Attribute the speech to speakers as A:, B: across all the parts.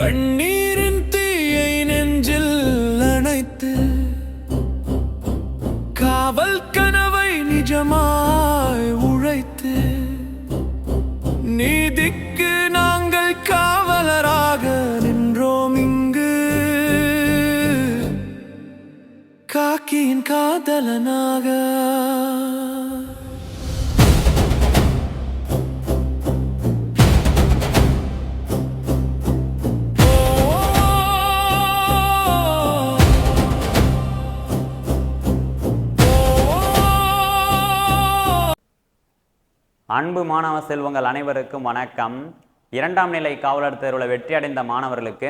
A: கண்ணீரின்
B: அன்பு மாணவ செல்வங்கள் அனைவருக்கும் வணக்கம். இரண்டாம் நிலை காவலர் தேர்வில் வெற்றியடைந்த மாணவர்களுக்கு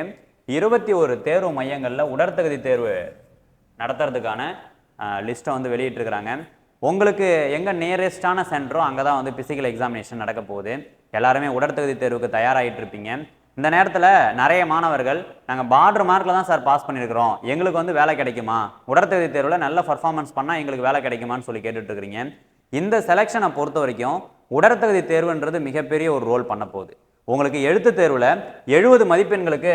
B: இருபத்தி ஒரு தேர்வு மையங்களில் உடற்தகுதி தேர்வு நடத்துறதுக்கான லிஸ்ட்டை வந்து வெளியிட்டிருக்கிறாங்க. உங்களுக்கு எங்கே நியரஸ்டான சென்டரோ அங்கே தான் வந்து பிசிக்கல் எக்ஸாமினேஷன் நடக்க போகுது. எல்லாருமே உடற்தகுதி தேர்வுக்கு தயாராகிட்டு இருப்பீங்க. இந்த நேரத்தில் நிறைய மாணவர்கள் நாங்கள் பார்டர் மார்க்கில் தான் சார் பாஸ் பண்ணியிருக்கிறோம் எங்களுக்கு வந்து வேலை கிடைக்குமா? உடற்தகுதி தேர்வில் நல்ல பர்ஃபார்மன்ஸ் பண்ணால் எங்களுக்கு வேலை கிடைக்குமான்னு சொல்லி கேட்டுட்ருக்கிறீங்க இந்த செலெக்ஷனை பொறுத்த வரைக்கும் உடற்தகுதி தேர்வுன்றது மிகப்பெரிய ஒரு ரோல் பண்ண போகுது. உங்களுக்கு எழுத்து தேர்வில் எழுபது மதிப்பெண்களுக்கு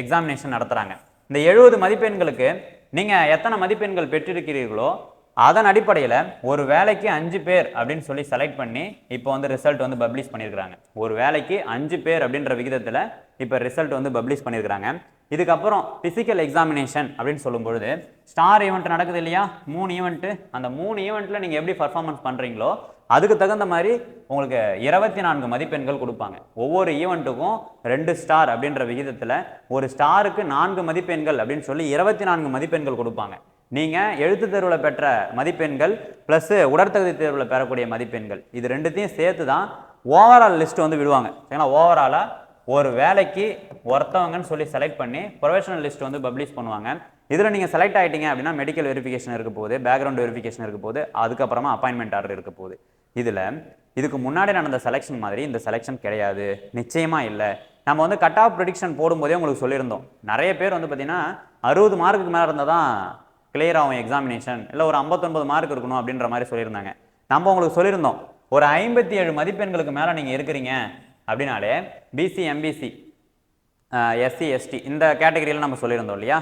B: எக்ஸாமினேஷன் நடத்துகிறாங்க இந்த எழுபது மதிப்பெண்களுக்கு நீங்கள் எத்தனை மதிப்பெண்கள் பெற்றிருக்கிறீர்களோ அதன் அடிப்படையில் ஒரு வேலைக்கு அஞ்சு பேர் அப்படின்னு சொல்லி செலக்ட் பண்ணி இப்போ வந்து ரிசல்ட் வந்து பப்ளிஷ் பண்ணியிருக்கிறாங்க. ஒரு வேலைக்கு அஞ்சு பேர் அப்படின்ற விகிதத்தில் இப்போ ரிசல்ட் வந்து பப்ளிஷ் பண்ணியிருக்கிறாங்க. இதுக்கப்புறம் ஃபிசிக்கல் எக்ஸாமினேஷன் அப்படின்னு சொல்லும் பொழுது ஸ்டார் ஈவெண்ட் நடக்குது இல்லையா? மூணு ஈவெண்ட்டு அந்த மூணு ஈவெண்ட்டில் நீங்கள் எப்படி பர்ஃபார்மன்ஸ் பண்ணுறீங்களோ அதுக்கு தகுந்த மாதிரி உங்களுக்கு இருபத்தி நான்கு மதிப்பெண்கள் கொடுப்பாங்க. ஒவ்வொரு ஈவெண்ட்டுக்கும் ரெண்டு ஸ்டார் அப்படின்ற விகிதத்தில் ஒரு ஸ்டாருக்கு நான்கு மதிப்பெண்கள் அப்படின்னு சொல்லி இருபத்தி நான்கு மதிப்பெண்கள் கொடுப்பாங்க. நீங்கள் எழுத்து தேர்வில் பெற்ற மதிப்பெண்கள் ப்ளஸ்ஸு உடற்தகுதி தேர்வில் பெறக்கூடிய மதிப்பெண்கள். இது ரெண்டுத்தையும் சேர்த்து தான் ஓவரால் லிஸ்ட் வந்து விடுவாங்க. ஏன்னா ஓவராலாக ஒரு வேலைக்கு ஒருத்தவங்கன்னு சொல்லி செலக்ட் பண்ணி ப்ரொஃபஷனல் லிஸ்ட் வந்து பப்ளிஷ் பண்ணுவாங்க. இதில் நீங்கள் செலக்ட் ஆகிட்டீங்க அப்படின்னா மெடிக்கல் வெரிஃபிகேஷன் இருக்க போகுது பேக்ரவுண்ட் வெரிஃபிகேஷன் இருக்க போகுது அதுக்கப்புறமா அப்பாயின்மெண்ட் ஆர்டர் இருக்க போகுது. இதில் இதுக்கு முன்னாடி நடந்த செலெக்ஷன் மாதிரி இந்த செலெக்ஷன் கிடையாது. நிச்சயமாக இல்லை. நம்ம வந்து கட் ஆஃப் ப்ரொடிக்ஷன் போடும்போதே உங்களுக்கு சொல்லியிருந்தோம். நிறைய பேர் வந்து பார்த்தீங்கன்னா அறுபது மார்க்குக்கு மேலே இருந்தால் தான் கிளியர் ஆகும் எக்ஸாமினேஷன் இல்லை ஒரு ஐம்பத்தொன்பது மார்க் இருக்கணும் அப்படின்ற மாதிரி சொல்லியிருந்தாங்க. நம்ம உங்களுக்கு சொல்லியிருந்தோம். ஒரு ஐம்பத்தி ஏழு மதிப்பெண்களுக்கு மேலே நீங்கள் இருக்கிறீங்க அப்படின்னாலே பிசி எம்பிசி எஸ்சி எஸ்டி இந்த கேட்டகரியில் நம்ம சொல்லியிருந்தோம் இல்லையா?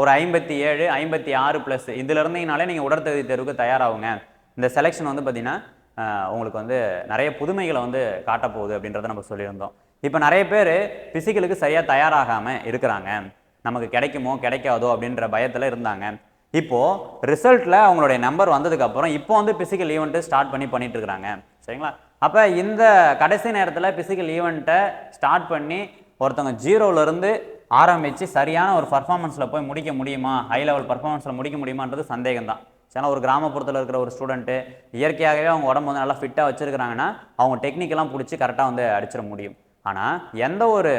B: ஒரு ஐம்பத்தி ஏழு ஐம்பத்தி ஆறு ப்ளஸ் இதில் இருந்தீங்கனாலே நீங்கள் உடற்தகுதி தேர்வுக்கு தயாராகுங்க. இந்த செலெக்ஷன் வந்து பார்த்தீங்கன்னா உங்களுக்கு வந்து நிறைய புதுமைகளை வந்து காட்டப் போகுது அப்படின்றத நம்ம சொல்லியிருந்தோம். இப்போ நிறைய பேர் பிசிக்கலுக்கு சரியாக தயாராகாமல் இருக்கிறாங்க. நமக்கு கிடைக்குமோ கிடைக்காதோ அப்படின்ற பயத்தில் இருந்தாங்க. இப்போது ரிசல்ட்டில் அவங்களுடைய நம்பர் வந்ததுக்கப்புறம் இப்போ வந்து பிசிக்கல் ஈவெண்ட்டு ஸ்டார்ட் பண்ணி பண்ணிட்டு இருக்கிறாங்க சரிங்களா? அப்போ இந்த கடைசி நேரத்தில் பிசிக்கல் ஈவெண்ட்டை ஸ்டார்ட் பண்ணி ஒருத்தவங்க ஜீரோவிலேருந்து ஆரம்பித்து சரியான ஒரு பர்ஃபார்மன்ஸில் போய் முடிக்க முடியுமா? ஹை லெவல் பர்ஃபார்மன்ஸில் முடிக்க முடியுமான்றது சந்தேகம் தான் ஏன்னா ஒரு கிராமப்புறத்தில் இருக்கிற ஒரு ஸ்டூடெண்ட்டு இயற்கையாகவே அவங்க உடம்பு வந்து நல்லா ஃபிட்டாக வச்சுருக்கிறாங்கன்னா அவங்க டெக்னிக்கெல்லாம் பிடிச்சி கரெக்டாக வந்து அடிச்சிட முடியும். ஆனால் எந்த ஒரு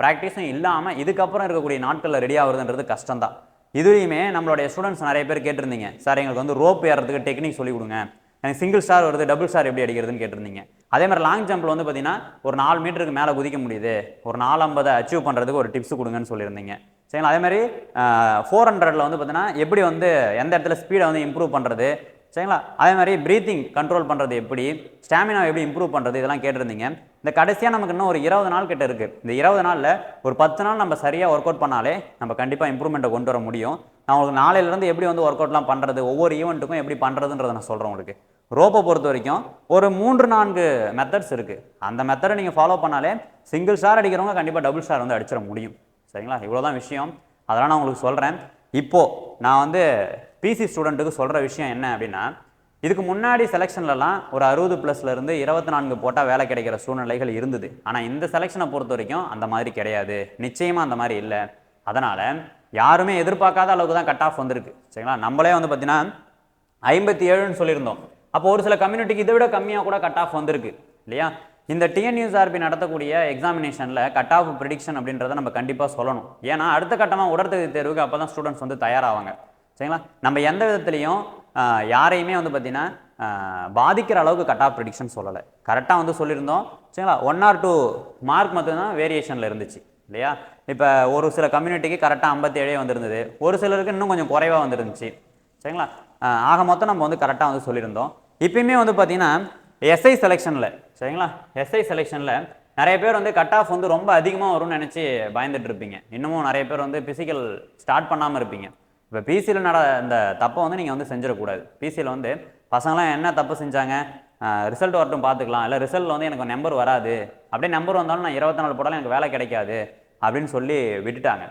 B: ப்ராக்டிஸும் இல்லாமல் இதுக்கப்புறம் இருக்கக்கூடிய நாட்களில் ரெடி ஆகுறதுன்றது கஷ்டம்தான். இதுலேயுமே நம்மளுடைய ஸ்டூடெண்ட்ஸ் நிறைய பேர் கேட்டிருந்தீங்க. சார் எங்களுக்கு வந்து ரோப் ஏறதுக்கு டெக்னிக் சொல்லி கொடுங்க. எனக்கு சிங்கிள் ஸ்டார் வருது டபுள் ஸ்டார் எப்படி அடிக்கிறதுன்னு கேட்டிருந்தீங்க. அதே மாதிரி லாங் ஜம்பில் வந்து பார்த்தீங்கன்னா ஒரு நாலு மீட்டருக்கு மேலே குதிக்க முடியுது. ஒரு நாலு ஐம்பதை அச்சீவ் பண்ணுறதுக்கு ஒரு டிப்ஸ் கொடுங்கன்னு சொல்லியிருந்தீங்க. சரிங்களா? அதே மாதிரி ஃபோர் ஹண்ட்ரடில் வந்து பார்த்தீங்கன்னா எப்படி வந்து எந்த இடத்துல ஸ்பீடை வந்து இம்ப்ரூவ் பண்ணுறது சரிங்களா? அதே மாதிரி ப்ரீத்திங் கண்ட்ரோல் பண்ணுறது எப்படி? ஸ்டாமினா எப்படி இம்ப்ரூவ் பண்ணுறது இதெல்லாம் கேட்டிருந்தீங்க. இந்த கடைசியாக நமக்கு இன்னும் ஒரு இருபது நாள் கிட்ட இருக்குது இந்த இருபது நாளில் ஒரு பத்து நாள் நம்ம சரியாக ஒர்க் அவுட் பண்ணாலே நம்ம கண்டிப்பாக இம்ப்ரூவ்மெண்ட்டை கொண்டு வர முடியும். நான் உங்களுக்கு நாளையிலேருந்து எப்படி வந்து ஒர்க் அவுட்லாம் பண்ணுறது ஒவ்வொரு ஈவெண்ட்டுக்கும் எப்படி பண்ணுறதுன்றதை நான் சொல்கிறேன் உங்களுக்கு. ரோப்பை பொறுத்த வரைக்கும் ஒரு மூன்று நான்கு மெத்தட்ஸ் இருக்குது அந்த மெத்தடை நீங்கள் ஃபாலோ பண்ணாலே சிங்கிள் ஸ்டார் அடிக்கிறவங்க கண்டிப்பாக டபுள் ஸ்டார் வந்து அடிச்சிட முடியும். சரிங்களா? இவ்வளோதான் விஷயம். அதெல்லாம் நான் உங்களுக்கு சொல்கிறேன் இப்போது நான் வந்து பிசி ஸ்டூடெண்ட்டுக்கு சொல்கிற விஷயம் என்ன அப்படின்னா இதுக்கு முன்னாடி செலெக்ஷன்லலாம் ஒரு அறுபது ப்ளஸ்லேருந்து இருபத்தி நான்கு போட்டால் வேலை கிடைக்கிற சூழ்நிலைகள் இருந்தது. ஆனால் இந்த செலெக்ஷனை பொறுத்த வரைக்கும் அந்த மாதிரி கிடையாது. நிச்சயமாக அந்த மாதிரி இல்லை. அதனால் யாருமே எதிர்பார்க்காத அளவுக்கு தான் கட் ஆஃப் வந்திருக்கு. சரிங்களா? நம்மளே வந்து பார்த்தீங்கன்னா ஐம்பத்தி ஏழுன்னு சொல்லியிருந்தோம். அப்போ ஒரு சில கம்யூனிட்டிக்கு இதை விட கம்மியாக கூட கட் ஆஃப் வந்திருக்கு. இல்லையா? இந்த டிஎன்யூஎஸ்ஆர்பி நடத்தக்கூடிய எக்ஸாமினேஷனில் கட் ஆஃப் ப்ரிடிக்ஷன் அப்படின்றத நம்ம கண்டிப்பாக சொல்லணும். ஏன்னா அடுத்த கட்டமாக உடற்தகுதி தேர்வுக்கு அப்போ தான் ஸ்டூடெண்ட்ஸ் வந்து தயாராவாங்க. சரிங்களா? நம்ம எந்த விதத்துலையும் யாரையுமே வந்து பார்த்திங்கன்னா பாதிக்கிற அளவுக்கு கட் ஆஃப் ப்ரிடிக்ஷன் சொல்லலை. கரெக்டாக வந்து சொல்லியிருந்தோம். சரிங்களா? ஒன் ஆர் டூ மார்க் மட்டும்தான் வேரியேஷனில் இருந்துச்சு. இல்லையா? இப்போ ஒரு சில கம்யூனிட்டிக்கு கரெக்டாக ஐம்பத்தேழே வந்திருந்தது. ஒரு சிலருக்கு இன்னும் கொஞ்சம் குறைவாக வந்துருந்துச்சு. சரிங்களா? ஆக மொத்தம் நம்ம வந்து கரெக்டாக வந்து சொல்லியிருந்தோம். இப்பயுமே வந்து பார்த்தீங்கன்னா எஸ்ஐ செலெக்ஷனில் சரிங்களா? எஸ்ஐ செலெக்ஷனில் நிறைய பேர் வந்து கட் ஆஃப் வந்து ரொம்ப அதிகமாக வரும்னு நினச்சி பயந்துட்டு இருப்பீங்க. இன்னமும் நிறைய பேர் வந்து பிசிக்கல் ஸ்டார்ட் பண்ணாமல் இருப்பீங்க. இப்போ பிசியில் நட இந்த தப்பை வந்து நீங்கள் வந்து செஞ்சிடக்கூடாது. பிசியில் வந்து பசங்களாம் என்ன தப்பு செஞ்சாங்க? ரிசல்ட் வரட்டும் பார்த்துக்கலாம். இல்லை ரிசல்ட்டில் வந்து எனக்கு நம்பர் வராது. அப்படியே நம்பர் வந்தாலும் நான் இருபத்தி நாலு போட்டாலும் எனக்கு வேலை கிடைக்காது அப்படின்னு சொல்லி விட்டுட்டாங்க.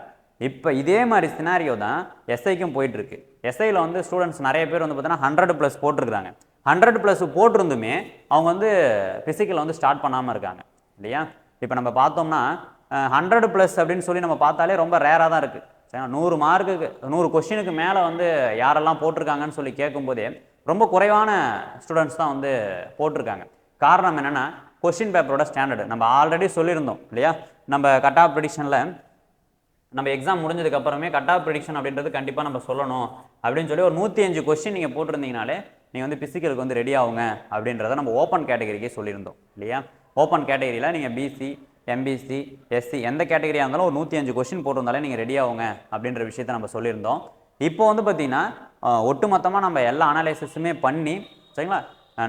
B: இப்போ இதே மாதிரி சினாரியோ தான் எஸ்ஐக்கும் போயிட்டுருக்கு எஸ்ஐயில் வந்து ஸ்டூடெண்ட்ஸ் நிறைய பேர் வந்து பார்த்தீங்கன்னா ஹண்ட்ரட் ப்ளஸ் போட்டிருக்காங்க ஹண்ட்ரட் ப்ளஸ் போட்டிருந்துமே அவங்க வந்து ஃபிசிக்கலை வந்து ஸ்டார்ட் பண்ணாமல் இருக்காங்க. இல்லையா? இப்போ நம்ம பார்த்தோம்னா ஹண்ட்ரட் ப்ளஸ் அப்படின்னு சொல்லி நம்ம பார்த்தாலே ரொம்ப ரேராக தான் இருக்குது சரிங்களா நூறு மார்க்குக்கு நூறு கொஸ்டினுக்கு மேலே வந்து யாரெல்லாம் போட்டிருக்காங்கன்னு சொல்லி கேட்கும்போதே ரொம்ப குறைவான ஸ்டூடெண்ட்ஸ் தான் வந்து போட்டிருக்காங்க. காரணம் என்னென்னா கொஸ்டின் பேப்பரோட ஸ்டாண்டர்டு நம்ம ஆல்ரெடி சொல்லியிருந்தோம் இல்லையா? நம்ம கட் ஆஃப் ப்ரிடிக்ஷனில் நம்ம எக்ஸாம் முடிஞ்சதுக்கு அப்புறமே கட் ஆஃப் ப்ரிடிக்ஷன் அப்படின்றது கண்டிப்பாக நம்ம சொல்லணும். அப்படின்னு சொல்லி ஒரு நூற்றி அஞ்சு கொஸ்டின் நீங்கள் போட்டிருந்தீங்கனாலே நீங்கள் வந்து பிசிக்கலுக்கு வந்து ரெடி ஆகுங்க அப்படின்றத நம்ம ஓப்பன் கேட்டகரிக்கே சொல்லியிருந்தோம் இல்லையா? ஓப்பன் கேட்டகரியில் நீங்கள் பிசி எம்பிசி எஸ்சி எந்த கேட்டகரியாக இருந்தாலும் ஒரு நூற்றி அஞ்சு கொஸ்டின் போட்டிருந்தாலே நீங்கள் ரெடி ஆகுங்க அப்படின்ற விஷயத்த நம்ம சொல்லியிருந்தோம். இப்போ வந்து பார்த்தீங்கன்னா ஒட்டுமொத்தமாக நம்ம எல்லா அனலைசிஸுமே பண்ணி சரிங்களா?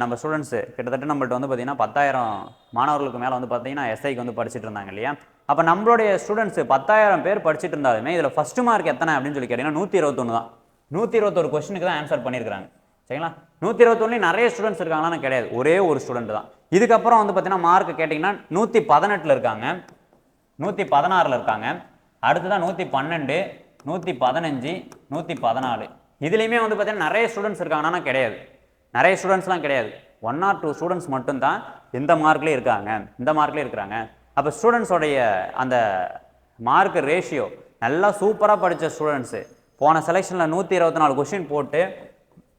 B: நம்ம ஸ்டூடெண்ட்ஸு கிட்டத்தட்ட நம்மள்ட்ட வந்து பார்த்தீங்கன்னா பத்தாயிரம் மாணவர்களுக்கு மேலே வந்து பார்த்தீங்கன்னா எஸ்ஐக்கு வந்து படிச்சுட்டு இருந்தாங்க இல்லையா? அப்போ நம்மளுடைய ஸ்டூடெண்ட்ஸு பத்தாயிரம் பேர் படிச்சுட்டு இருந்தாலுமே இதில் ஃபஸ்ட்டு மார்க் எத்தனை அப்படின்னு சொல்லி கேட்டிங்கன்னா நூற்றி இருபத்தொன்று தான். நூற்றி இருபத்தொரு கொஸ்டினுக்கு தான் ஆன்சர் பண்ணியிருக்காங்க சரிங்களா? நூற்றி இருபத்தொன்னுலேயும் நிறைய ஸ்டூடெண்ட்ஸ் இருக்காங்களான்னு கிடையாது. ஒரே ஒரு ஸ்டூடெண்ட் தான். இதுக்கப்புறம் வந்து பார்த்தீங்கன்னா மார்க் கேட்டிங்கன்னா நூற்றி பதினெட்டில் இருக்காங்க. நூற்றி பதினாறில் இருக்காங்க. அடுத்ததான் நூற்றி பன்னெண்டு நூற்றி பதினஞ்சு நூற்றி பதினாலு இதுலேயுமே வந்து பார்த்தீங்கன்னா நிறைய ஸ்டூடெண்ட்ஸ் இருக்காங்கன்னா கிடையாது. நிறைய ஸ்டூடெண்ட்ஸ்லாம் கிடையாது. ஒன் ஆர் டூ ஸ்டூடெண்ட்ஸ் மட்டும்தான் இந்த மார்க்லேயே இருக்காங்க. இந்த மார்க்லேயே இருக்கிறாங்க. அப்போ ஸ்டூடெண்ட்ஸோடைய அந்த மார்க் ரேஷியோ நல்லா சூப்பராக படித்த ஸ்டூடெண்ட்ஸு போன செலெக்ஷனில் நூற்றி இருபத்தி நாலு கொஷின் போட்டு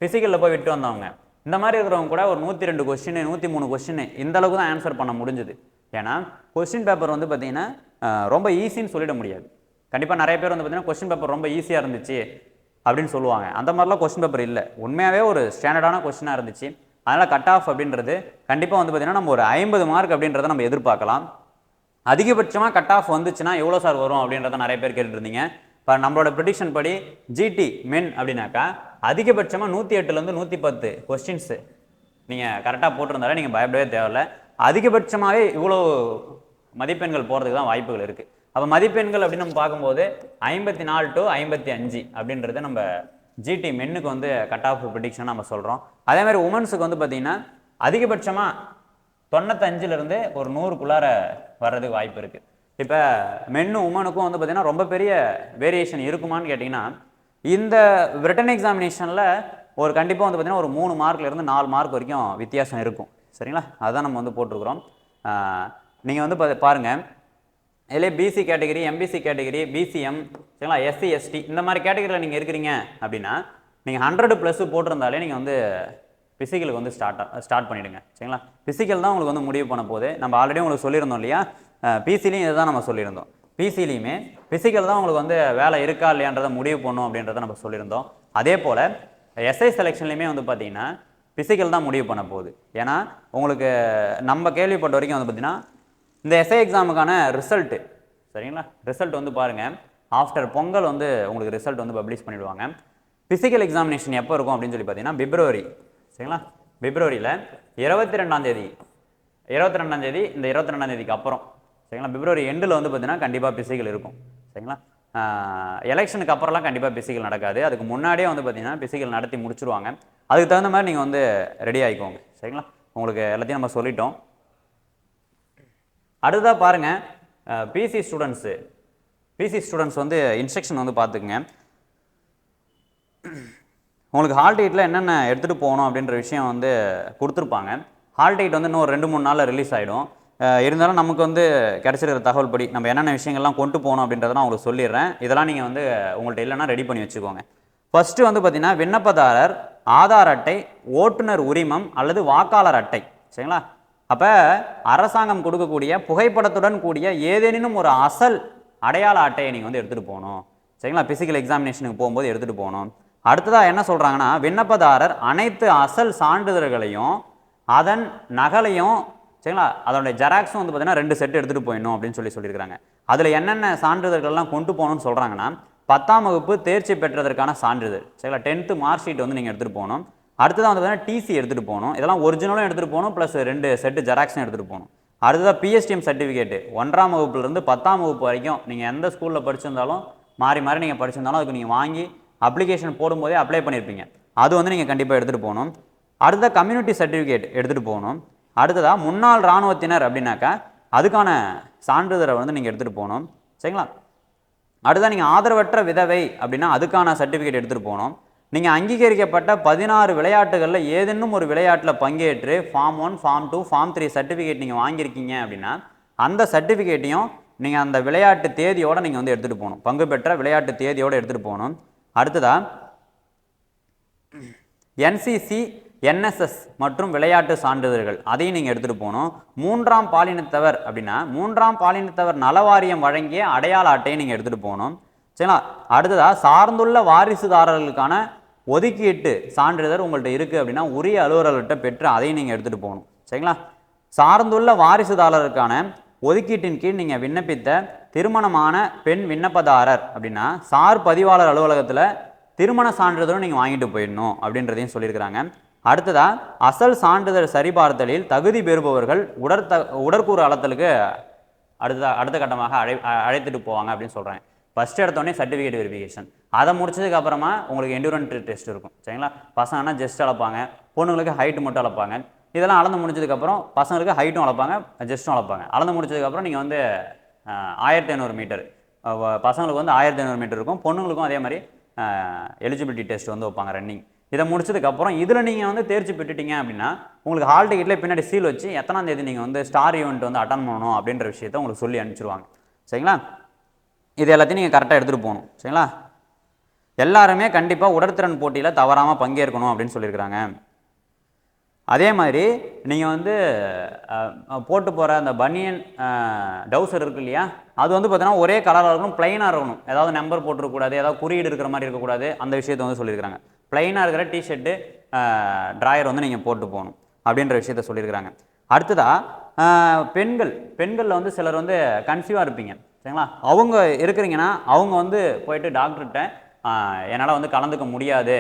B: ஃபிசிக்கலில் போய் விட்டு வந்தவங்க. இந்த மாதிரி இருக்கிறவங்க கூட ஒரு நூற்றி ரெண்டு கொஸ்டின் நூற்றி மூணு கொஸ்டின் இந்த அளவுக்கு தான் ஆன்சர் பண்ண முடிஞ்சுது. ஏன்னா கொஸ்டின் பேப்பர் வந்து பார்த்திங்கன்னா ரொம்ப ஈஸின்னு சொல்லிட முடியாது. கண்டிப்பாக நிறைய பேர் வந்து பார்த்தீங்கன்னா கொஸ்டின் பேப்பர் ரொம்ப ஈஸியாக இருந்துச்சு அப்படின்னு சொல்லுவாங்க. அந்த மாதிரிலாம் கொஸ்டின் பேப்பர் இல்லை. உண்மையாகவே ஒரு ஸ்டாண்டர்டான கொஸ்டினாக இருந்துச்சு. அதனால் கட் ஆஃப் அப்படின்றது கண்டிப்பாக வந்து பார்த்தீங்கன்னா நம்ம ஒரு ஐம்பது மார்க் அப்படின்றத நம்ம எதிர்பார்க்கலாம். அதிகபட்சமாக கட் ஆஃப் வந்துச்சுன்னா எவ்வளோ சார் வரும் அப்படின்றத நிறைய பேர் கேட்டுருந்தீங்க இப்போ நம்மளோட ப்ரிடிக்ஷன் படி ஜிடி மென் அப்படின்னாக்கா அதிகபட்சமாக நூற்றி எட்டுலேருந்து நூற்றி பத்து கொஸ்டின்ஸு நீங்கள் கரெக்டாக போட்டிருந்தாலே நீங்கள் பயப்படவே தேவையில்லை. அதிகபட்சமாகவே இவ்வளோ மதிப்பெண்கள் போகிறதுக்கு தான் வாய்ப்புகள் இருக்குது அப்போ மதிப்பெண்கள் அப்படின்னு நம்ம பார்க்கும்போது ஐம்பத்தி நாலு டு ஐம்பத்தி அஞ்சு அப்படின்றது நம்ம ஜிடி மென்னுக்கு வந்து கட் ஆஃப் ப்ரிடிக்ஷன் நம்ம சொல்கிறோம் அதே மாதிரி உமன்ஸுக்கு வந்து பார்த்திங்கன்னா அதிகபட்சமாக தொண்ணூத்தஞ்சுலேருந்து ஒரு நூறுக்குள்ளார வர்றதுக்கு வாய்ப்பு இருக்குது இப்போ மென்னும் உமனுக்கும் வந்து பார்த்திங்கன்னா ரொம்ப பெரிய வேரியேஷன் இருக்குமான்னு கேட்டிங்கன்னா இந்த ரிட்டன் எக்ஸாமினேஷனில் ஒரு கண்டிப்பாக வந்து பார்த்தீங்கன்னா ஒரு மூணு மார்க்லேருந்து நாலு மார்க் வரைக்கும் வித்தியாசம் இருக்கும். சரிங்களா? அதுதான் நம்ம வந்து போட்டிருக்கிறோம். நீங்கள் வந்து பா- பாருங்கள் இதிலே PC category MBC category BCM சரிங்களா? எஸ்சி எஸ்டி இந்த மாதிரி கேட்டகரியில் நீங்கள் இருக்கிறீங்க அப்படின்னா நீங்கள் ஹண்ட்ரட் ப்ளஸ் போட்டிருந்தாலே நீங்கள் வந்து ஃபிசிக்கலுக்கு வந்து ஸ்டார்ட் ஸ்டார்ட் பண்ணிடுங்க. சரிங்களா? ஃபிசிக்கல் தான் உங்களுக்கு வந்து முடிவு பண்ண போது நம்ம ஆல்ரெடி உங்களுக்கு சொல்லியிருந்தோம் இல்லையா? பிசிலையும் இதுதான் நம்ம சொல்லியிருந்தோம். பிசிலையுமே ஃபிசிக்கல் தான் உங்களுக்கு வந்து வேலை இருக்கா இல்லையான்றதை முடிவு பண்ணும் அப்படின்றத நம்ம சொல்லியிருந்தோம். அதே போல் எஸ்ஐ செலெக்ஷன்லையுமே வந்து பார்த்தீங்கன்னா ஃபிசிக்கல் தான் முடிவு பண்ண போகுது. ஏன்னா உங்களுக்கு நம்ம கேள்விப்பட்ட வரைக்கும் வந்து பார்த்தீங்கன்னா இந்த எஸ்ஐ எக்ஸாமுக்கான ரிசல்ட்டு சரிங்களா? ரிசல்ட் வந்து பாருங்கள் ஆஃப்டர் பொங்கல் வந்து உங்களுக்கு ரிசல்ட் வந்து பப்ளிஷ் பண்ணிவிடுவாங்க ஃபிசிக்கல் எக்ஸாமினேஷன் எப்போ இருக்கும் அப்படின்னு சொல்லி பார்த்தீங்கன்னா பிப்ரவரி சரிங்களா? பிப்ரவரியில் இருபத்தி ரெண்டாம் தேதி. இருபத்தி ரெண்டாம் தேதி இந்த இருபத்தி ரெண்டாம் தேதிக்கு அப்புறம். சரிங்களா? பிப்ரவரி எண்டில் வந்து பார்த்தீங்கன்னா கண்டிப்பாக பிசிக்கல் இருக்கும். சரிங்களா? எலெக்ஷனுக்கு அப்புறம்லாம் கண்டிப்பாக பிசைகள் நடக்காது. அதுக்கு முன்னாடியே வந்து பார்த்தீங்கன்னா பிசைகள் நடத்தி முடிச்சுருவாங்க. அதுக்கு தகுந்த மாதிரி நீங்கள் வந்து ரெடி ஆகிக்கோங்க சரிங்களா? உங்களுக்கு எல்லாத்தையும் நம்ம சொல்லிட்டோம். அடுத்ததாக பாருங்கள் பிசி ஸ்டூடெண்ட்ஸு பிசி ஸ்டூடெண்ட்ஸ் வந்து இன்ஸ்ட்ரக்ஷன் வந்து பார்த்துக்குங்க உங்களுக்கு ஹால் டிக்கெட்டில் என்னென்ன எடுத்துகிட்டு போகணும் அப்படின்ற விஷயம் வந்து கொடுத்துருப்பாங்க. ஹால் டிக்கெட் வந்து இன்னும் ஒரு ரெண்டு மூணு நாளில் ரிலீஸ் ஆகிடும் இருந்தாலும் நமக்கு வந்து கிடச்சிருக்கிற தகவல் படி நம்ம என்னென்ன விஷயங்கள்லாம் கொண்டு போகணும் அப்படின்றத நான் உங்களுக்கு சொல்லிடுறேன். இதெல்லாம் நீங்கள் வந்து உங்கள்கிட்ட இல்லைன்னா ரெடி பண்ணி வச்சுக்கோங்க. ஃபஸ்ட்டு வந்து பார்த்தீங்கன்னா விண்ணப்பதாரர் ஆதார் அட்டை ஓட்டுநர் உரிமம் அல்லது வாக்காளர் அட்டை. சரிங்களா? அப்போ அரசாங்கம் கொடுக்கக்கூடிய புகைப்படத்துடன் கூடிய ஏதேனும் ஒரு அசல் அடையாள அட்டையை நீங்கள் வந்து எடுத்துகிட்டு போகணும். சரிங்களா? பிசிக்கல் எக்ஸாமினேஷனுக்கு போகும்போது எடுத்துகிட்டு போகணும். அடுத்ததாக என்ன சொல்கிறாங்கன்னா விண்ணப்பதாரர் அனைத்து அசல் சான்றிதழ்களையும் அதன் நகலையும் சரிங்களா? அதனுடைய ஜெராக்ஸும் வந்து பார்த்தீங்கன்னா ரெண்டு செட் எடுத்துகிட்டு போயிடணும் அப்படின்னு சொல்லி சொல்லியிருக்காங்க அதில் என்னென்ன சான்றிதழ்கள்லாம் கொண்டு போகணும்னு சொல்கிறாங்கன்னா பத்தாம் வகுப்பு தேர்ச்சி பெற்றதற்கான சான்றிதழ். சரிங்களா? டென்த்து மார்க் ஷீட் வந்து நீங்கள் எடுத்துகிட்டு போகணும். அடுத்ததாக வந்து பார்த்தீங்கன்னா டிசி எடுத்துகிட்டு போகணும். இதெல்லாம் ஒரிஜினலும் எடுத்துகிட்டு போகணும் ப்ளஸ் ரெண்டு செட்டு ஜெராக்ஸும் எடுத்துகிட்டு போகணும். அடுத்ததாக பிஎஸ்டிஎம் சர்டிஃபிகேட்டு ஒன்றாம் வகுப்புலேருந்து பத்தாம் வகுப்பு வரைக்கும் நீங்கள் எந்த ஸ்கூலில் படிச்சிருந்தாலும் மாறி மாறி நீங்கள் படிச்சிருந்தாலும் அதுக்கு நீங்கள் வாங்கி அப்ளிகேஷன் போடும்போதே அப்ளை பண்ணியிருப்பீங்க அது வந்து நீங்கள் கண்டிப்பாக எடுத்துகிட்டு போகணும். அடுத்த கம்யூனிட்டி சர்டிஃபிகேட் எடுத்துகிட்டு போகணும். அடுத்ததாக முன்னாள் இராணுவத்தினர் அப்படின்னாக்கா அதுக்கான சான்றிதழை வந்து நீங்கள் எடுத்துகிட்டு போகணும். சரிங்களா? அடுத்தா நீங்கள் ஆதரவற்ற விதவை அப்படின்னா அதுக்கான சர்டிஃபிகேட் எடுத்துகிட்டு போகணும். நீங்கள் அங்கீகரிக்கப்பட்ட பதினாறு விளையாட்டுகளில் ஏதேனும் ஒரு விளையாட்டில் பங்கேற்று form one form two form three certificate நீங்கள் வாங்கியிருக்கீங்க அப்படின்னா அந்த சர்டிஃபிகேட்டையும் நீங்கள் அந்த விளையாட்டு தேதியோடு நீங்கள் வந்து எடுத்துகிட்டு போகணும். பங்கு பெற்ற விளையாட்டு தேதியோடு எடுத்துகிட்டு போகணும். அடுத்ததாக என்சிசி என்எஸ்எஸ் மற்றும் விளையாட்டு சான்றிதழ்கள். அதையும் நீங்கள் எடுத்துகிட்டு போகணும். மூன்றாம் பாலினத்தவர் அப்படின்னா மூன்றாம் பாலினத்தவர் நலவாரியம் வழங்கிய அடையாள அட்டையை நீங்கள் எடுத்துகிட்டு போகணும். சரிங்களா? அடுத்ததாக சார்ந்துள்ள வாரிசுதாரர்களுக்கான ஒதுக்கீட்டு சான்றிதழ் உங்கள்கிட்ட இருக்குது அப்படின்னா உரிய அலுவலர்கிட்ட பெற்று அதையும் நீங்கள் எடுத்துகிட்டு போகணும். சரிங்களா? சார்ந்துள்ள வாரிசுதாரருக்கான ஒதுக்கீட்டின் கீழ் நீங்கள் விண்ணப்பித்த திருமணமான பெண் விண்ணப்பதாரர் அப்படின்னா சார் பதிவாளர் அலுவலகத்தில் திருமண சான்றிதழும் நீங்கள் வாங்கிட்டு போயிடணும் அப்படின்றதையும் சொல்லியிருக்கிறாங்க. அடுத்ததா அசல் சான்றிதழ் சரிபார்த்தலில் தகுதி பெறுபவர்கள் உடற்த உடற்கூறு அளத்தலுக்கு அடுத்த அடுத்த கட்டமாக அழை அழைத்துட்டு போவாங்க அப்படின்னு சொல்கிறேன் ஃபஸ்ட் எடுத்தோடனே சர்டிஃபிகேட் வெரிஃபிகேஷன் அதை முடிச்சதுக்கு அப்புறமா உங்களுக்கு என்டூரன்ட் டெஸ்ட் இருக்கும். சரிங்களா? பசங்கன்னா ஜெஸ்ட் அளப்பாங்க. பொண்ணுங்களுக்கு ஹைட் மட்டும் அளப்பாங்க. இதெல்லாம் அளந்து முடிச்சதுக்கப்புறம் பசங்களுக்கு ஹைட்டும் அளப்பாங்க ஜெஸ்ட்டும் அளப்பாங்க. அளந்து முடிச்சதுக்கப்புறம் நீங்கள் வந்து ஆயிரத்தி ஐநூறு மீட்டர் பசங்களுக்கு வந்து ஆயிரத்தி ஐநூறு மீட்டர் இருக்கும். பொண்ணுங்களுக்கும் அதே மாதிரி எலிஜிபிலிட்டி டெஸ்ட் வந்து வைப்பாங்க ரன்னிங் இதை முடிச்சதுக்கப்புறம் இதில் நீங்கள் வந்து தேர்ச்சி பெற்றுட்டீங்க அப்படின்னா உங்களுக்கு ஹால் டிக்கெட்டில் பின்னாடி சீல் வச்சு எத்தனாம் தேதி நீங்கள் வந்து ஸ்டார் ஈவெண்ட் வந்து அட்டன் பண்ணணும் அப்படின்ற விஷயத்த உங்களுக்கு சொல்லி அனுப்பிச்சிருவாங்க. சரிங்களா? இது எல்லாத்தையும் நீங்கள் கரெக்டாக எடுத்துகிட்டு போகணும். சரிங்களா? எல்லாருமே கண்டிப்பாக உடற்திறன் போட்டியில் தவறாமல் பங்கேற்கணும் அப்படின்னு சொல்லியிருக்கிறாங்க. அதே மாதிரி நீங்கள் வந்து போட்டு போகிற அந்த பனியன் டவுசர் இருக்கு இல்லையா? அது வந்து பார்த்தீங்கன்னா ஒரே கலராக இருக்கணும் பிளைனாக இருக்கணும். ஏதாவது நம்பர் போட்டிருக்கக்கூடாது ஏதாவது குறியீடு இருக்கிற மாதிரி இருக்கக்கூடாது அந்த விஷயத்தை வந்து சொல்லியிருக்கிறாங்க. பிளைனாக இருக்கிற டிஷர்ட்டு ட்ராயர் வந்து நீங்கள் போட்டு போகணும் அப்படின்ற விஷயத்த சொல்லியிருக்கிறாங்க. அடுத்ததாக பெண்கள். பெண்களில் வந்து சிலர் வந்து கன்சீவாக இருப்பீங்க. சரிங்களா? அவங்க இருக்கிறீங்கன்னா அவங்க வந்து போயிட்டு டாக்டர்கிட்ட என்னால் வந்து கலந்துக்க முடியாது.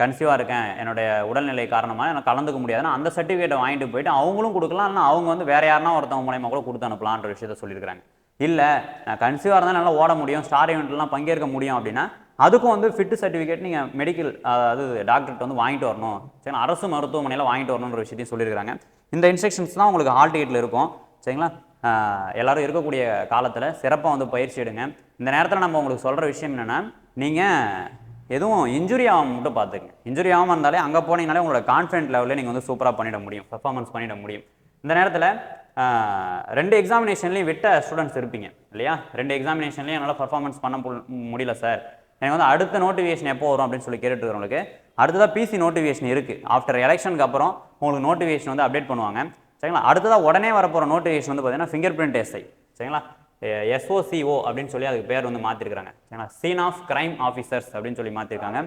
B: கன்சீவாக இருக்கேன். என்னுடைய உடல்நிலை காரணமாக எனக்கு கலந்துக்க முடியாதுன்னா அந்த சர்டிஃபிகேட்டை வாங்கிட்டு போயிட்டு அவங்களும் கொடுக்கலாம். இல்லைனா அவங்க வந்து வேறு யாருனா ஒருத்தவங்க மூலயமா கூட கொடுத்து அனுப்பலான்ற விஷயத்த சொல்லியிருக்கிறாங்க. இல்லை நான் கன்சீவாக இருந்தால் நல்லா ஓட முடியும். ஸ்டார் ஈவெண்ட்லாம் பங்கேற்க முடியும் அப்படின்னா அதுக்கும் வந்து ஃபிட்டு சர்டிஃபிகேட் நீங்கள் மெடிக்கல் அதாவது டாக்டர்கிட்ட வந்து வாங்கிட்டு வரணும். சரி அரசு மருத்துவமனையில் வாங்கிட்டு வரணுன்ற விஷயத்தையும் சொல்லியிருக்காங்க இந்த இன்ஸ்ட்ரக்ஷன்ஸ் தான் உங்களுக்கு ஹால் டிக்கெட்டில் இருக்கும். சரிங்களா? எல்லோரும் இருக்கக்கூடிய காலத்தில் சிறப்பாக வந்து பயிற்சி எடுங்க. இந்த நேரத்தில் நம்ம உங்களுக்கு சொல்கிற விஷயம் என்னென்னா நீங்கள் எதுவும் இன்ஜுரி ஆகாம மட்டும் பார்த்துங்க இன்ஜுரி ஆகாமல் இருந்தாலே அங்கே போனீங்கனாலே உங்களோட கான்ஃபிடென்ட் லெவலில் நீங்கள் வந்து சூப்பராக பண்ணிட முடியும். பர்ஃபார்மன்ஸ் பண்ணிட முடியும். இந்த நேரத்தில் ரெண்டு எக்ஸாமினேஷன்லேயும் விட்ட ஸ்டூடெண்ட்ஸ் இருப்பீங்க. இல்லையா? ரெண்டு எக்ஸாமினேஷன்லேயும் என்னால் பர்ஃபார்மன்ஸ் பண்ண முடியல சார் எனக்கு வந்து அடுத்த நோட்டிஃபிகேஷன் எப்போ வரும் அப்படின்னு சொல்லி கேட்டுட்டு இருக்கிறவங்களுக்கு அடுத்ததாக பிசி நோட்டிஃபிகேஷன் இருக்குது ஆஃப்டர் எலெக்ஷனுக்கு அப்புறம் உங்களுக்கு நோட்டிஃபிகேஷன் வந்து அப்டேட் பண்ணுவாங்க. சரிங்களா? அடுத்ததாக உடனே வரப்போகிற நோட்டிஃபிகேஷன் வந்து பார்த்தீங்கன்னா ஃபிங்கர் பிரிண்ட் எஸ்ஐ சரிங்களா? எஸ்ஓசிஓ அப்படின்னு சொல்லி அதுக்கு பேர் வந்து மாற்றிருக்காங்க சரிங்களா? சீன் ஆஃப் கிரைம் ஆஃபீஸர்ஸ் அப்படின்னு சொல்லி மாற்றிருக்காங்க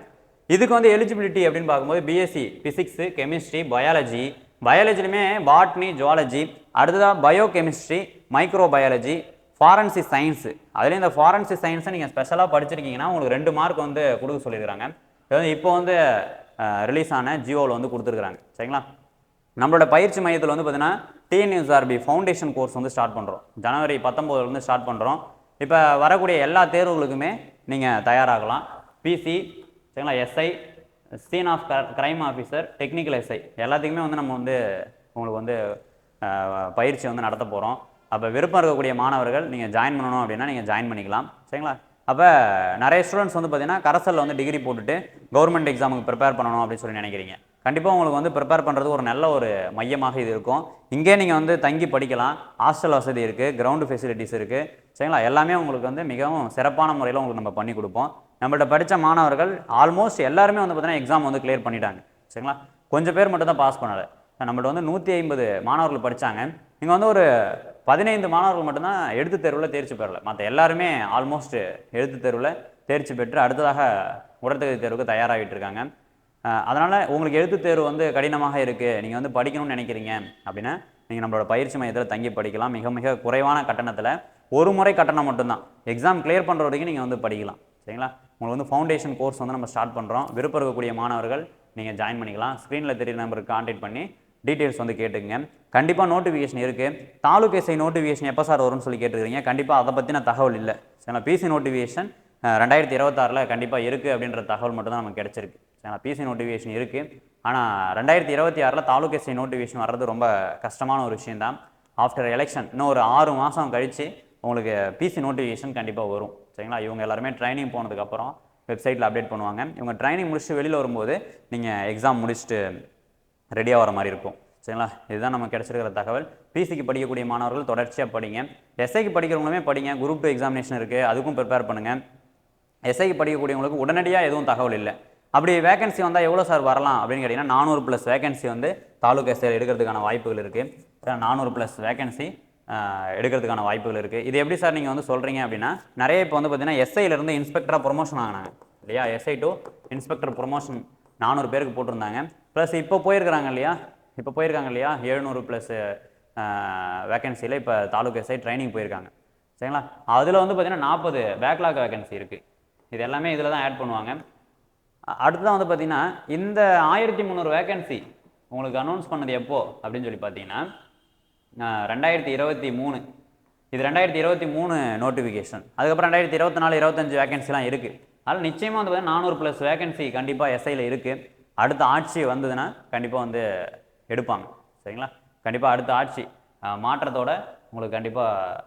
B: இதுக்கு வந்து எலிஜிபிலிட்டி அப்படின்னு பார்க்கும்போது பிஎஸ்சி ஃபிசிக்ஸு கெமிஸ்ட்ரி பயாலஜி பயாலஜிலுமே பாட்னி ஜுவாலஜி அடுத்ததாக bio chemistry micro biology forensic science அதுலேயும் இந்த ஃபாரன்சி சயின்ஸை நீங்கள் ஸ்பெஷலாக படிச்சிருக்கீங்கன்னா உங்களுக்கு ரெண்டு மார்க் வந்து கொடுக்க சொல்லியிருக்கிறாங்க. இது வந்து இப்போ வந்து ரிலீஸ் ஆன ஜியோவில் வந்து கொடுத்துருக்குறாங்க. சரிங்களா? நம்மளோட பயிற்சி மையத்தில் வந்து பார்த்தீங்கன்னா டிஎன்யூஎஸ்ஆர்பி ஃபவுண்டேஷன் கோர்ஸ் வந்து ஸ்டார்ட் பண்ணுறோம் ஜனவரி பத்தொம்போதுலேருந்து ஸ்டார்ட் பண்ணுறோம் இப்போ வரக்கூடிய எல்லா தேர்வுகளுக்குமே நீங்கள் தயாராகலாம். பிசி சரிங்களா? SI scene of crime officer technical SI எல்லாத்துக்குமே வந்து நம்ம வந்து உங்களுக்கு வந்து பயிற்சி வந்து நடத்த போகிறோம் அப்போ விருப்பம் இருக்கக்கூடிய மாணவர்கள் நீங்கள் ஜாயின் பண்ணணும் அப்படின்னா நீங்கள் ஜாயின் பண்ணிக்கலாம். சரிங்களா? அப்போ நிறைய ஸ்டூடெண்ட்ஸ் வந்து பார்த்தீங்கன்னா கரசலில் வந்து டிகிரி போட்டுட்டு கவர்மெண்ட் எக்ஸாமுக்கு ப்ரிப்பேர் பண்ணணும் அப்படின்னு சொல்லி நினைக்கிறீங்க. கண்டிப்பாக உங்களுக்கு வந்து ப்ரிப்பேர் பண்ணுறது ஒரு நல்ல ஒரு மையமாக இது இருக்கும். இங்கே நீங்கள் வந்து தங்கி படிக்கலாம். ஹாஸ்டல் வசதி இருக்குது கிரவுண்டு ஃபெசிலிட்டிஸ் இருக்குது சரிங்களா? எல்லாமே உங்களுக்கு வந்து மிகவும் சிறப்பான முறையில் உங்களுக்கு நம்ம பண்ணி கொடுப்போம். நம்மள்ட்ட படித்த மாணவர்கள் ஆல்மோஸ்ட் எல்லாருமே வந்து பார்த்தீங்கன்னா எக்ஸாம் வந்து கிளியர் பண்ணிட்டாங்க. சரிங்களா? கொஞ்சம் பேர் மட்டும் தான் பாஸ் பண்ணலை. நம்மள்ட்ட வந்து நூற்றி ஐம்பது மாணவர்கள் படித்தாங்க இங்கே வந்து ஒரு பதினைந்து மாணவர்கள் மட்டும்தான் எழுத்து தேர்வில் தேர்ச்சி பெறலை. மற்ற எல்லாருமே ஆல்மோஸ்ட் எழுத்து தேர்வில் தேர்ச்சி பெற்று அடுத்ததாக உடற்தகுதி தேர்வுக்கு தயாராகிட்டு இருக்காங்க. அதனால் உங்களுக்கு எழுத்து தேர்வு வந்து கடினமாக இருக்குது நீங்கள் வந்து படிக்கணும்னு நினைக்கிறீங்க அப்படின்னா நீங்கள் நம்மளோட பயிற்சி மையத்தில் தங்கி படிக்கலாம். மிக மிக குறைவான கட்டணத்தில் ஒரு முறை கட்டணம் மட்டும்தான். எக்ஸாம் கிளியர் பண்ணுற வரைக்கும் நீங்கள் வந்து படிக்கலாம். சரிங்களா? உங்களுக்கு வந்து ஃபவுண்டேஷன் கோர்ஸ் வந்து நம்ம ஸ்டார்ட் பண்ணுறோம் விருப்பம் இருக்கக்கூடிய மாணவர்கள் நீங்கள் ஜாயின் பண்ணிக்கலாம். ஸ்க்ரீனில் தெரியுற நம்பருக்கு கான்டாக்ட் பண்ணி டீட்டெயில்ஸ் வந்து கேட்டுக்கங்க. கண்டிப்பாக நோட்டிஃபிகேஷன் இருக்குது தாலுக் எஸ்ஐ நோட்டிஃபிகேஷன் எப்போ சார் வரும்னு சொல்லி கேட்டுருக்கீங்க கண்டிப்பாக அதை பற்றின தகவல் இல்லை. சரிங்களா பிசி நோட்டிஃபிகேஷன் ரெண்டாயிரத்தி இருபத்தாறில் கண்டிப்பாக இருக்குது அப்படின்ற தகவல் மட்டும்தான் நமக்கு கிடச்சிருக்கு. சரிங்களா பிசி நோட்டிஃபிகேஷன் இருக்குது ஆனால் ரெண்டாயிரத்தி இருபத்தி ஆறில் தாலுக் எஸ்ஐ நோட்டிஃபிகேஷன் வர்றது ரொம்ப கஷ்டமான ஒரு விஷயம் தான். ஆஃப்டர் எலெக்ஷன் இன்னும் ஒரு ஆறு மாதம் கழித்து உங்களுக்கு பிசி நோட்டிஃபிகேஷன் கண்டிப்பாக வரும். சரிங்களா? இவங்க எல்லாருமே ட்ரைனிங் போனதுக்கப்புறம் வெப்சைட்டில் அப்டேட் பண்ணுவாங்க. இவங்க ட்ரைனிங் முடிச்சுட்டு வெளியில் வரும்போது நீங்கள் எக்ஸாம் முடிச்சுட்டு ரெடியாக வர மாதிரி இருக்கும். சரிங்களா? இதுதான் நம்ம கிடைச்சிருக்கிற தகவல். பிசிக்கு படிக்கக்கூடிய மாணவர்கள் தொடர்ச்சியாக படிங்க. எஸ்ஐக்கு படிக்கிறவங்களுமே படிங்க. குரூப் டூ எக்ஸாமினேஷன் இருக்குது அதுக்கும் ப்ரிப்பேர் பண்ணுங்கள் எஸ்ஐக்கு படிக்கக்கூடியவங்களுக்கு உடனடியாக எதுவும் தகவல் இல்லை. அப்படி வேகன்சி வந்தால் எவ்வளோ சார் வரலாம் அப்படின்னு கேட்டிங்கன்னா நானூறு ப்ளஸ் வேகன்சி வந்து தாலுக் எஸ்ஐயில் எடுக்கிறதுக்கான வாய்ப்புகள் இருக்குது நானூறு ப்ளஸ் வேகன்சி எடுக்கிறதுக்கான வாய்ப்புகள் இருக்குது இது எப்படி சார் நீங்கள் வந்து சொல்கிறீங்க அப்படின்னா நிறைய இப்போ வந்து பார்த்தீங்கன்னா எஸ்ஐலேருந்து இன்ஸ்பெக்டராக ப்ரொமோஷன் ஆகினாங்க இல்லையா? எஸ்ஐ டு இன்ஸ்பெக்டர் ப்ரொமோஷன் நானூறு பேருக்கு போட்டிருந்தாங்க. ப்ளஸ் இப்போ போயிருக்கிறாங்க இல்லையா? இப்போ போயிருக்காங்க இல்லையா? எழுநூறு ப்ளஸ் வேகன்சியில் இப்போ தாலுக்கா சைட் ட்ரைனிங் போயிருக்காங்க. சரிங்களா? அதில் வந்து பார்த்தீங்கன்னா நாற்பது பேக்லாக் வேகன்சி இருக்குது இது எல்லாமே இதில் தான் ஆட் பண்ணுவாங்க. அடுத்ததான் வந்து பார்த்திங்கன்னா இந்த ஆயிரத்தி முந்நூறு வேகன்சி உங்களுக்கு அனௌன்ஸ் பண்ணது எப்போ? அப்படின்னு சொல்லி பார்த்தீங்கன்னா ரெண்டாயிரத்தி இருபத்தி மூணு. இது ரெண்டாயிரத்தி இருபத்தி மூணு நோட்டிஃபிகேஷன் அதுக்கப்புறம் ரெண்டாயிரத்தி இருபத்தி நாலு இருபத்தஞ்சு வேகன்சிலாம் இருக்குது அதில் நிச்சயமாக வந்து பார்த்தீங்கன்னா நானூறு ப்ளஸ் வேகன்சி கண்டிப்பாக எஸ்ஐயில் இருக்குது அடுத்த ஆட்சி வந்ததுன்னா கண்டிப்பாக வந்து எடுப்பாங்க. சரிங்களா? கண்டிப்பாக அடுத்த ஆட்சி மாற்றத்தோட உங்களுக்கு கண்டிப்பாக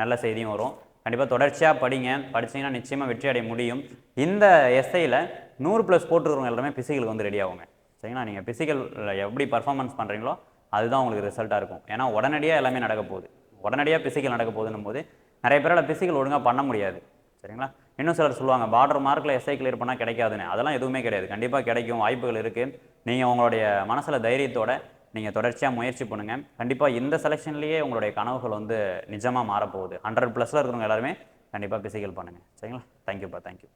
B: நல்ல செய்தியும் வரும். கண்டிப்பாக தொடர்ச்சியாக படிங்க. படிச்சீங்கன்னா நிச்சயமாக வெற்றி அடைய முடியும். இந்த எஸ்ஐயில் நூறு ப்ளஸ் போட்டுருக்கிறவங்க எல்லாமே பிசிக்கலுக்கு வந்து ரெடி ஆகுங்க. சரிங்களா? நீங்கள் பிசிக்கல் எப்படி பர்ஃபார்மன்ஸ் பண்ணுறீங்களோ அதுதான் உங்களுக்கு ரிசல்ட்டாக இருக்கும். ஏன்னா உடனடியாக எல்லாமே நடக்க போகுது. உடனடியாக பிசிக்கல் நடக்க போகுதுன்னும் போது நிறைய பேரால் பிசிக்கல் ஒழுங்காக பண்ண முடியாது. சரிங்களா? இன்னும் சிலர் சொல்லுவாங்க பார்டர் மார்க்கில் எஸ்ஐ கிளியர் பண்ணால் கிடைக்காதுன்னு. அதெல்லாம் எதுவுமே கிடையாது. கண்டிப்பாக கிடைக்கும் வாய்ப்புகள் இருக்குது நீங்கள் உங்களுடைய மனசில் தைரியத்தோட நீங்கள் தொடர்ச்சியாக முயற்சி பண்ணுங்கள் கண்டிப்பாக இந்த செலெக்ஷன்லேயே உங்களுடைய கனவுகள் வந்து நிஜமாக மாறப்போகுது. ஹண்ட்ரட் ப்ளஸில் இருக்கிறவங்க எல்லாருமே கண்டிப்பாக பிசிக்கல் பண்ணுங்கள் சரிங்களா? தேங்க்யூப்பா தேங்க்யூ